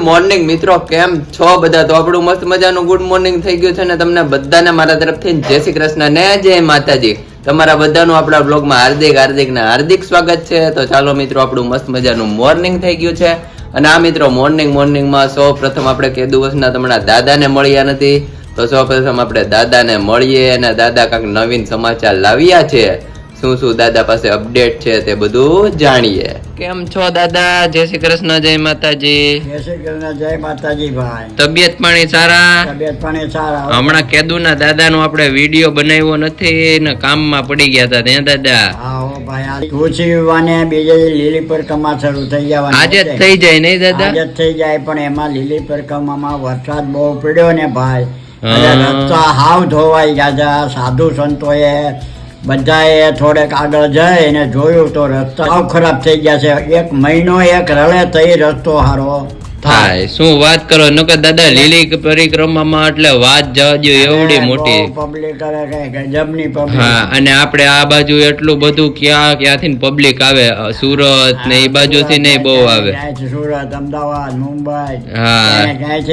Morning મિત્રો. કેમ છો બધા? તો આપણું મસ્ત મજાનું ગુડ મોર્નિંગ થઈ ગયું છે ને તમને બધાને મારા તરફથી જય શ્રી કૃષ્ણ ને જય માતાજી. તમારા બધાનું આપણા બ્લોગમાં હાર્દિક હાર્દિક ને હાર્દિક સ્વાગત છે. તો ચાલો મિત્રો, આપણું મસ્ત મજાનું મોર્નિંગ થઈ ગયું છે. અને આ મિત્રો મોર્નિંગ મોર્નિંગમાં સૌ પ્રથમ આપણે કે દિવસના તમારા દાદાને મળ્યા નથી. તો સૌ પ્રથમ આપણે દાદાને મળીએ અને દાદા કાંઈક નવીન સમાચાર લાવ્યા છે. શું શું દાદા પાસે અપડેટ છે તે બધું જાણીએ. કેમ છો દાદા? જય શ્રી કૃષ્ણ જય માતાજી. જય શ્રી કૃષ્ણ જય માતાજી ભાઈ. તબિયત પાણી સારા? તબિયત પાણી સારા હમણાં કેદુના દાદાનો આપણે વીડિયો બનાવ્યો નથી ને કામમાં પડી ગયા હતા ત્યાં દાદા. હા હો ભાઈ આ તુલસી બીજે લીલી પરિક્રમા શરૂ થઈ જવાની આજે થઈ જાય નહીં દાદા? આજે થઈ જાય પણ એમાં લીલી પરિક્રમામાં વરસાદ બહુ પડ્યો ને ભાઈ. રસ્તા હાવ ધોવાઈ ગયા સાધુ સંતોએ બધાએ થોડેક આગળ જઈ ને જોયું તો રસ્તા હાવ ખરાબ થઈ ગયા છે. એક મહિનો એક રળે થઈ રસ્તો હારો થાય. શું વાત કરો? નકર દાદા લીલી પરિક્રમામાં એટલે વાત જજો એવડી મોટી. પબ્લિક ગજબની પબ્લિક હા અને આપણે આ બાજુ એટલું બધું ક્યાં ક્યાંથી પબ્લિક આવે? સુરત ને એ બાજુથી નહીં બહુ આવે. સુરત અમદાવાદ મુંબઈ. હા.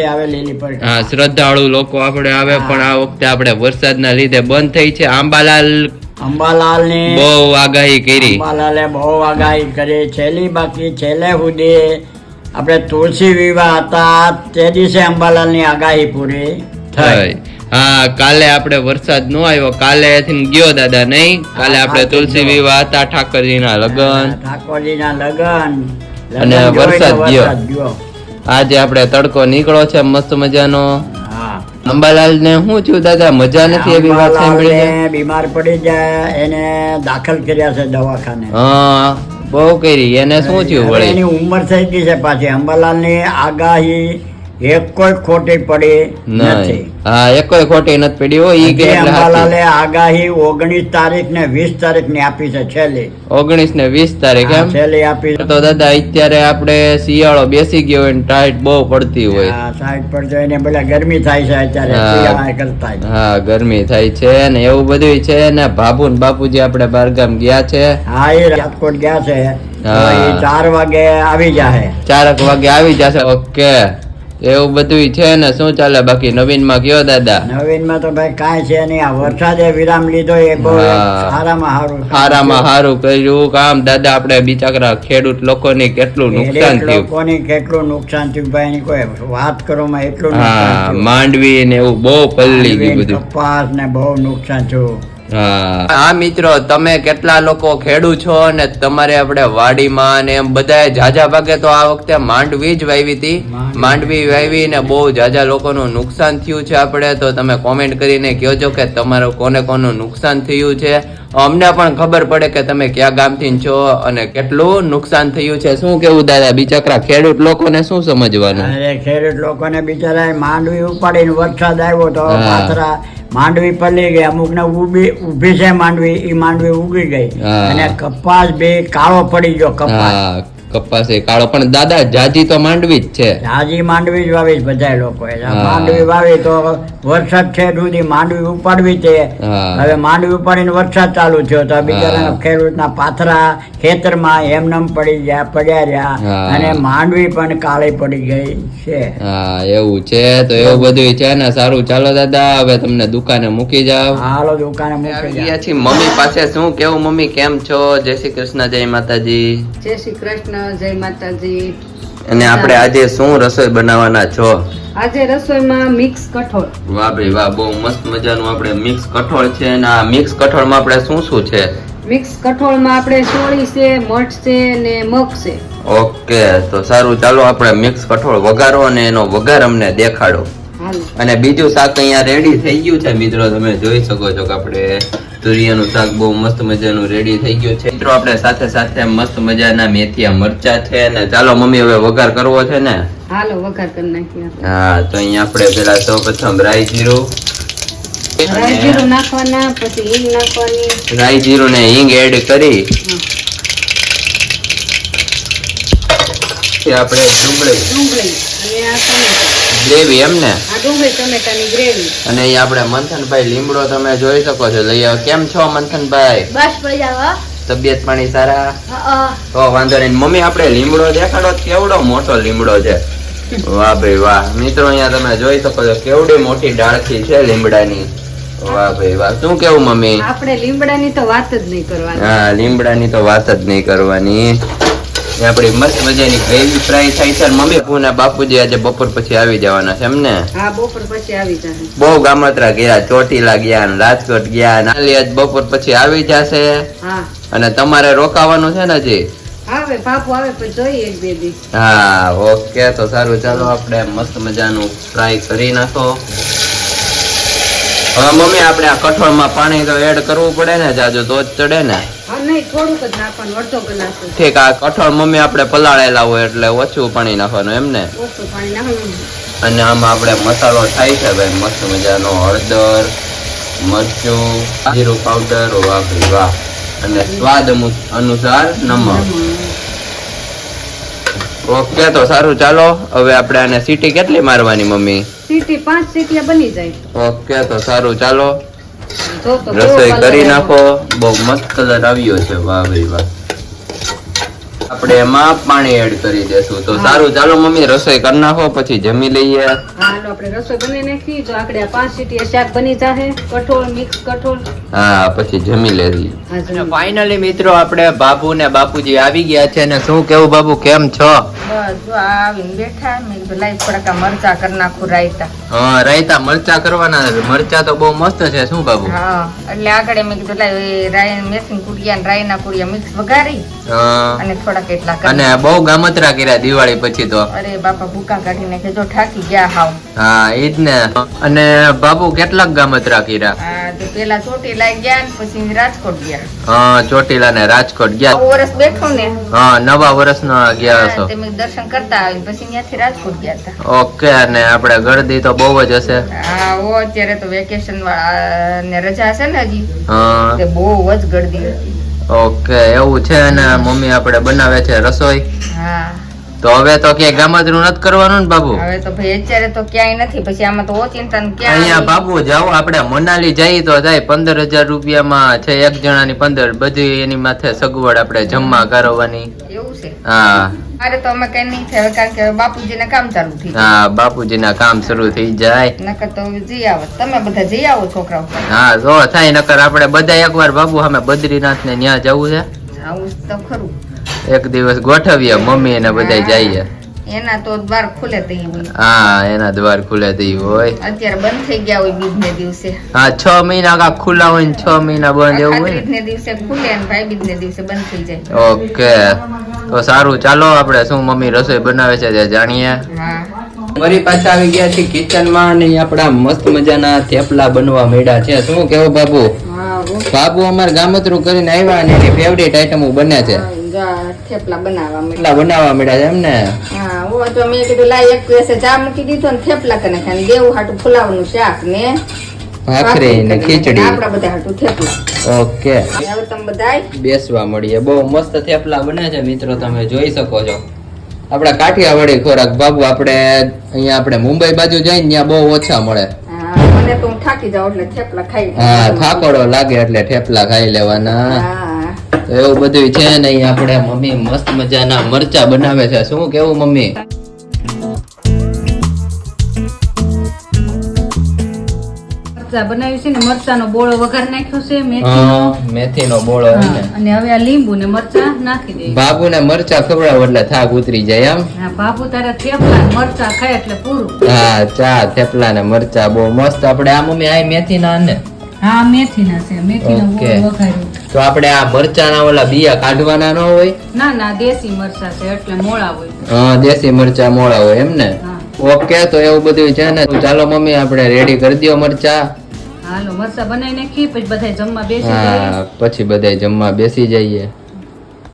આવે લીલી હા શ્રદ્ધાળુ લોકો આપણે આવે પણ આ વખતે આપણે વરસાદના લીધે બંધ થઈ છે. આંબાલાલ અંબાલાલની બહુ આગાહી કરી. અંબાલાલે બહુ આગાહી કરી. છેલ્લી બાકી છેલ્લે સુધી આપણે તુલસી વિવાહ હતા. તે દિવસે અંબાલાલની આગાહી પૂરી થઈ. હા કાલે આપણે વરસાદ નો આવ્યો. કાલે ગયો દાદા નહીં. કાલે આપણે તુલસી વિવાહ હતા ઠાકરજીના લગન. ઠાકોરજીના લગન. અને વરસાદ ગયો. આજે આપણે તડકો નીકળો છે મસ્ત મજાનો. અંબાલાલ ને શું થયું દાદા? મજા નથી એવી વાત સાંભળી બીમાર પડી જાય એને દાખલ કર્યા છે દવાખાને. હા બહુ કરી. એને શું થયું એની ઉંમર થઈ ગઈ છે પાછી. અંબાલાલની આગાહી એક કોઈ ખોટી પડી નથી. ખોટી નથી પડી. હો ઈ કે અંબાલાલે આગાહી ઓગણીસ તારીખ ને વીસ તારીખની આપી છે છેલ્લી. ઓગણીસ ને વીસ તારીખ હા, એમ? છેલ્લી આપી તો દાદા અત્યારે આપણે શિયાળો બેસી ગયો હોય ટાઈટ બહુ પડતી હોય. હા, ગરમી થાય છે અત્યારે. હા. શિયાળા કરતા હા ગરમી થાય છે ને એવું બધું છે ને બાબુ ને બાપુજી આપણે બારગામ ગયા છે. હા એ રાજકોટ ગયા છે. ચાર વાગે આવી જાય ચારક વાગે આવી જશે. ઓકે. એવું બધું છે ને શું ચાલે બાકી? નવીનમાં કયો દાદા? નવીનમાં તો ભાઈ કાંઈ છે નહીં. આ વરસાદે વિરામ લીધો એ બહુ સારામાં સારું સારામાં. સારું કર્યું. કામ દાદા આપણે બિચારા ખેડૂત લોકોની કેટલું નુકસાન થયું. લોકોની કેટલું નુકસાન થયું ભાઈ ની કોઈ વાત કરો માં એટલું હા માંડવી ને એવું બહુ પલ્લી ગયું બધું. કપાસ ને બહુ નુકસાન થયું. હા. મિત્રો તમે કેટલા લોકો ખેડુ છો અને તમારે આપણે વાડીમાં ને એમ બધા જાજા ભાગે તો આ વખતે માંડવી જ વાવી હતી. માંડવી. વાવી ને બહુ જાજા લોકોનું નુકસાન થયું છે આપણે. તો તમે કોમેન્ટ કરીને કહેજો કે તમારું કોને કોનું નુકસાન થયું છે. અમને પણ ખબર પડે કે તમે કયા ગામથી છો અને કેટલું નુકસાન થયું છે. શું કેવું દાદા બિચારા ખેડૂત લોકોને શું સમજવાનું? અરે ખેડૂત લોકોને બિચારા માંડવી ઉપાડીને વરસાદ આવ્યો તો પાથરા માંડવી પલી ગઈ અમુક ને ઊભી ઊભી છે માંડવી ઈ માંડવી ઉગી ગઈ. અને કપાસ બે કાળો પડી ગયો કપાસ. કપાસ એ કાળો. પણ દાદા જાજી તો માંડવી જ છે. જાજી માંડવી જ વાવી બધા લોકો માંડવી વાવી તો વરસાદ છે સુધી માંડવી ઉપાડવી છે. હવે માંડવી ઉપાડીને વરસાદ ચાલુ થયો તો બિચારા ખેડૂતના પાથરા ખેતરમાં એમનેમ પડી ગયા પડ્યા રહ્યા અને માંડવી પણ કાળી પડી ગઈ છે. હા એવું છે તો એવું બધું છે ને. સારું ચાલો દાદા હવે તમને દુકાને મૂકી જાવ હાલો દુકાને મૂકી જાવ મમ્મી પાસે શું? કેવું મમ્મી? કેમ છો? જય શ્રી કૃષ્ણ જય માતાજી. જય શ્રી કૃષ્ણ. જય માતાજી. અને આપણે આજે શું રસોઈ બનાવવાના છો? આજે રસોઈમાં મિક્સ કઠોળ. વાહ ભાઈ વાહ બહુ મસ્ત મજાનું આપણે મિક્સ કઠોળ છે અને આ મિક્સ કઠોળમાં આપણે શું શું છે? મિક્સ કઠોળમાં આપણે સોળી છે મઠ છે ને મગ છે. ઓકે તો સારું ચાલો આપણે મિક્સ કઠોળ વઘારો અને એનો વઘાર અમને દેખાડો. અને બીજું શાક અહીંયા રેડી થઈ ગયું છે. મિત્રો તમે જોઈ શકો છો કે આપણે તુરિયાનું શાક બહુ મસ્ત મજાનું રેડી થઈ ગયું છે. મિત્રો આપણે સાથે સાથે મસ્ત મજાના મેથીયા મરચા છે અને ચાલો મમ્મી હવે વઘાર કરવો છે ને? હાલો વઘાર કરી નાખીએ હા તો અહીંયા આપણે પેલા સૌ પ્રથમ રાઈ જીરું. રાઈ જીરું નાખવાના પછી હિંગ નાખવાની. રાઈ જીરું ને હિંગ એડ કરી. આપણે ડુંગળી. ડુંગળી. અને આ ગ્રેવી એમ ને? આ ડુંગળી ટમેટાની ગ્રેવી. અને અહીંયા આપણે મંથનભાઈ લીમડો તમે જોઈ શકો છો. લઈ આવો. કેમ છો મંથનભાઈ? બસ મજા તબિયત પાણી સારા? તો વાંધો નહીં. મમ્મી આપણે લીમડો દેખાડો કેવડો મોટો લીમડો છે? વાહ ભાઈ વાહ. મિત્રો અહીંયા તમે જોઈ શકો છો કેવડી મોટી ડાળખી છે લીમડાની. વાહ ભાઈ વાહ. શું કેવું મમ્મી? આપણે લીમડાની તો વાત જ નહીં કરવાની. હા લીમડાની તો વાત જ નહીં કરવાની. આપણી મસ્ત મજાની ગ્રેવી ફ્રાય થાય છે. મમ્મી પૂના બાપુજી આજે બપોર પછી આવી જવાના છે એમને? હા બપોર પછી આવી જશે. બહુ ગામત્રા ગયા ચોટીલા ગયા રાજકોટ ગયા નાલી આજ બપોર પછી આવી જશે. અને તમારે રોકાવાનું છે ને હજી? આવે બાપુ આવે પછી જોઈએ એક બે દી હા ઓકે તો સારું. ચાલો આપણે મસ્ત મજાનું ફ્રાય કરી નાખો. હવે મમ્મી આપણે આ કઠોળમાં પાણી તો એડ કરવું પડે ને જાજુ તો જ ચડે ને. નહીં થોડુંક જ નાખવાનું અડધો કલાક ઠીક આ કઠોળ મમ્મી આપણે પલાળેલા હોય એટલે ઓછું પાણી નાખવાનું એમ ને? ઓછું પાણી નાખવાનું. અને આમાં આપણે મસાલો થાય છે ભાઈ મસ્ત મજાનો હળદર મરચું જીરું પાવડર વાહ વાહ. અને સ્વાદ અનુસાર નમક. ઓકે તો સારું ચાલો. હવે આપણે આને સીટી કેટલી મારવાની મમ્મી? સીટી પાંચ સીટી બની જાય. ઓકે તો સારું ચાલો. રસોઈ કરી નાખો. બહુ મસ્ત કલર આવ્યો છે વાહ ભાઈ વાહ. આપણે એમાં પાણી એડ કરી દેશું. તો સારું ચાલો મમ્મી રસોઈ કરી નાખો પછી જમી લઈએ. હાલો આપણે રસોઈ બની નાખી. જો આપણે આ પાંચ સીટી શાક બની જાહે કઠોળ મિક્સ કઠોળ. હા પછી જમી લેવી. ફાઇનલી મિત્રો આપણે બાબુ ને બાપુજી આવી ગયા છે ને શું કેવું બાબુ કેમ છો? બસ જો આવીને બેઠા મેં ભલાઈ થોડાક મરચા કરી નાખું રાયતા. હા રાયતા મરચા કરવાના. મરચા તો બહુ મસ્ત છે શું બાબુ? હા એટલે આગળ મેં કીધું લાઈ રાય મેસિંગ કુડિયા ને રાયના કુડિયા મિક્સ વઘારી અને થોડાક એટલા કેટલા અને બહુ ગામતરા કર્યા દિવાળી પછી તો. અરે બાપા ભૂકા કાઢી નાખે જો ઠાકી ગયા હાવ. હા ઈ જ ને. અને બાપુ કેટલાક ગામતરા કર્યા? પેલા ચોટીલા ગયા ને પછી રાજકોટ ગયા. હા ચોટીલા ને રાજકોટ ગયા. વર્ષ બેઠો ને. હા નવા વર્ષ ગયા છો તે દર્શન કરતા આવી પછી ત્યાંથી રાજકોટ ગયા હતા. ઓકે અને આપણે ગરદી તો બહુ જ હશે. હા ઓ અત્યારે તો વેકેશન ને રજા છે ને હજી. હા. બહુ જ ગળદી હતી. ઓકે એવું છે ને મમ્મી આપણે બનાવે છે રસોઈ? હા. તો હવે તો ક્યાંય ગામતરું નથી કરવાનું ને બાબુ. હવે તો ભાઈ અત્યારે તો ક્યાંય નથી પછી આમાં તો ઓચિંતા ને ક્યાં અહીંયા બાબુ જાઓ આપણે મનાલી જઈએ તો જાય પંદર હજાર રૂપિયામાં છે એક જણાની પંદર બધી એની માથે સગવડ આપણે જમવા કરવાની એવું છે? હા. અરે તો અમે કઈ નહીં થાય કારણ કે બાપુજીને કામ ચાલુ થઈ. હા બાપુજીના કામ શરૂ થઈ જાય. નકર તો જઈ આવો. તમે બધા જઈ આવો છોકરાઓ. હા જો થાય નકર આપણે બધા એકવાર બાબુ અમે બદ્રીનાથ ને ત્યાં જવું છે. જવું તો ખરું. એક દિવસ ગોઠવીએ મમ્મી અને બધા જઈએ. એના તો દ્વાર ખુલે તો હોય. હા એના દ્વાર ખુલે થઈ હોય. અત્યારે બંધ થઈ ગયા હોય બીજ ને દિવસે. હા છ મહિના કા ખુલ્લા હોય ને છ મહિના બંધ એવું હોય ને? ને દિવસે ખુલે અને ભાઈ બીજ ને દિવસે બંધ થઈ જાય. ઓકે. તો સારું ચાલો આપણે શું મમ્મી રસોઈ બનાવે છે તે જાણીએ. મારી ફરી પાછા આવી ગયા છે કિચનમાં અને અહીં આપણા મસ્ત મજાના થેપલા બનવા માંડ્યા છે. શું કેવો બાબુ. બાબુ અમાર ગામતરું કરીને આવ્યા અને એની ફેવરેટ આઈટમો બને છે. જો આ થેપલા બનાવવા મળ્યા. બનાવવા મળ્યા છે એમ ને? હા ઓ તો મેં કીધું લાય એક દિવસે ચા મૂકી દીધો ને થેપલા કને ખાને દેવું હાટું ફુલાવનું શાક ને ભાખરી ને ખીચડી. આપડા બધા હાટું થેપલા. ઓકે. હવે તમે બધાય. બેસવા મળીએ. બહુ મસ્ત થેપલા બને છે મિત્રો તમે જોઈ શકો છો. આપણા કાઠિયાવાડી ખોરાક બાબુ આપણે અહીંયા આપણે મુંબઈ બાજુ જઈને ત્યાં બહુ ઓછા મળે. મને તો હું થાકી જાઉં એટલે થેપલા ખાઈ હા થાકોડો લાગે એટલે થેપલા ખાઈ લેવાના. તો એવું બધું છે ને અહીં આપણે મમ્મી મસ્ત મજાના મરચા બનાવે છે. શું કેવું મમ્મી? મરચાં બનાવ્યું છે ને મરચાંનો બોળો વઘાર નાખ્યો છે મેથી મેથીનો બોળો અને હવે આ લીંબુ ને મરચાં નાખી દઈએ. બાબુને મરચા ખવડાવો એટલે થાક ઉતરી જાય એમ. હા બાપુ તારા થેપલા ને મરચાં ખાય એટલે પૂરું. હા ચા થેપલા ને મરચા બહુ મસ્ત. આપણે આ મમ્મી આ મેથી ના? ને હા મેથીના છે મેથીનો. બોળો વઘાર્યો. તો આપણે આ મરચાના ઓલા બિયા કાઢવાના ન હોય? ના ના દેશી મરચાં છે એટલે મોળા હોય. હા દેશી મરચા મોળા હોય એમ ને? ઓકે તો એવું બધું છે ને ચાલો મમ્મી આપણે રેડી કરી દો મરચા. હાલો મરચાં બનાવી ખી પછી બધા જમવા બેસી જઈએ. પછી બધા જમવા બેસી જઈએ.